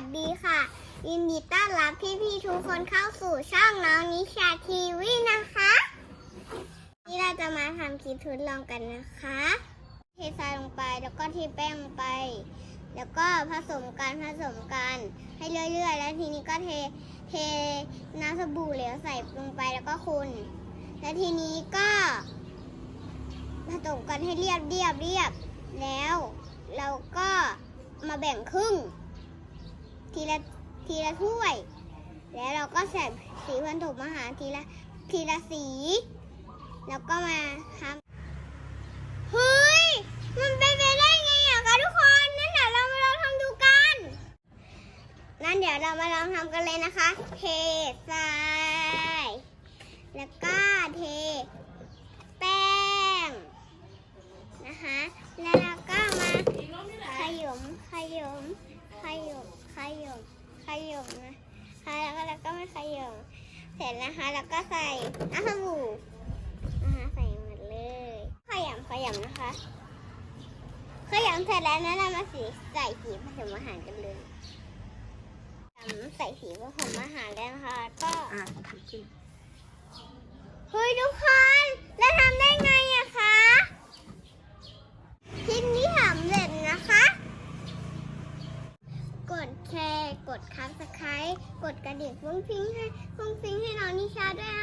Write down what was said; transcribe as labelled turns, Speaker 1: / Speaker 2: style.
Speaker 1: วัสดีค่ะ ยินดีต้อนรับพี่พี่ทุกคนเข้าสู่ช่องน้องนิชาทีวีนะคะนี่เราจะมาทำคลิปทดลองกันนะคะเททรายลงไปแล้วก็เทแป้งลงไป แล้วก็ผสมกันผสมกันให้เรื่อยๆ แล้วทีนี้ก็เทเทน้ำสบู่เหลวใส่ลงไปแล้วก็คนแล้วทีนี้ก็ผสมกันให้เรียบเรียบเรียบแล้วเราก็มาแบ่งครึ่ง ทีละทีละถ้วย แล้วเราก็ใส่สีผสมอาหารทีละทีละสี แล้วก็มาทำเฮ้ย มันเป็นไปได้ไงอะคะทุกคนนั่นเดี๋ยวเรามาลองทำดูกันนั่นเดี๋ยวเรามาลองทำกันเลยนะคะ เททรายแล้วก็เทแป้งนะคะ แล้วเราก็มาขยมขยม ขยมขยมขยมนะคะแล้วก็แล้วก็มาขยมเสร็จนะคะแล้วก็ใส่น้ำสบู่นะคะใส่หมดเลยขยำขยำนะคะขยำเสร็จแล้วนะเรามาสีใส่สีผสมอาหารกันเลยขยำใส่สีผสมอาหารแล้วนะคะ ก็
Speaker 2: อะทำขึ้น
Speaker 1: เฮ้ยทุกคนแล้วทำได้ไงอะคะคลิปนี้ทำเสร็จนะคะ กดแช ร์กดคับสไครต์กดกระดิ่งฟุ้งฟิ้งให้ฟุ้งฟิ้งให้น้องนิชาด้วย